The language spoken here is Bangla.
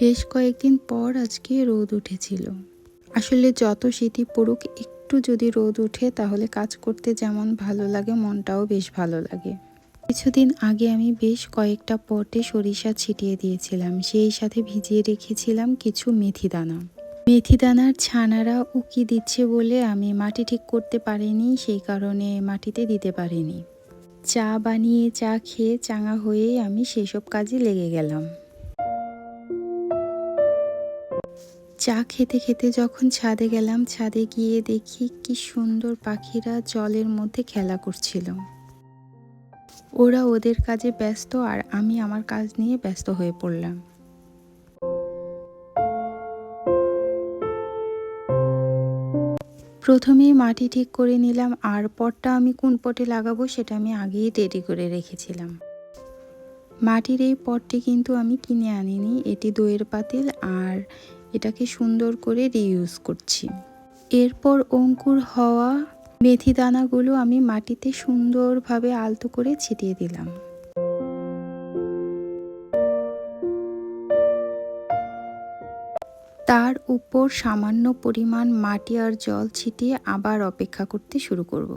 বেশ কয়েকদিন পর আজকে রোদ উঠেছিল। আসলে যত শীতই পড়ুক, একটু যদি রোদ উঠে, তাহলে কাজ করতে যেমন ভালো লাগে, মনটাও বেশ ভালো লাগে। কিছুদিন আগে আমি বেশ কয়েকটা পটে সরিষা ছিটিয়ে দিয়েছিলাম। সেই সাথে ভিজিয়ে রেখেছিলাম কিছু মেথি দানা। মেথি দানার ছানারা উকি দিচ্ছে বলে আমি মাটি ঠিক করতে পারিনি, সেই কারণে মাটিতে দিতে পারিনি। চা বানিয়ে, চা খেয়ে, চাঙা হয়ে আমি সেসব কাজে লেগে গেলাম। চা খেতে খেতে যখন ছাদে গেলাম, ছাদে গিয়ে দেখি কি সুন্দর পাখিরা জলের মধ্যে খেলা করছিল। ওরা ওদের কাজে ব্যস্ত আর আমি আমার কাজ নিয়ে ব্যস্ত হয়ে পড়লাম। প্রথমেই মাটি ঠিক করে নিলাম, আর পটটা আমি কোন পটে লাগাবো সেটা আমি আগেই রেডি করে রেখেছিলাম। মাটির এই পটটি কিন্তু আমি কিনে আনিনি, এটি দইয়ের পাতিল আর এটাকে সুন্দর করে রিইউজ করছি। এরপর অঙ্কুর হওয়া মেথি দানাগুলো আমি মাটিতে সুন্দরভাবে আলতো করে ছিটিয়ে দিলাম। তার উপর সামান্য পরিমাণ মাটি আর জল ছিটিয়ে আবার অপেক্ষা করতে শুরু করব।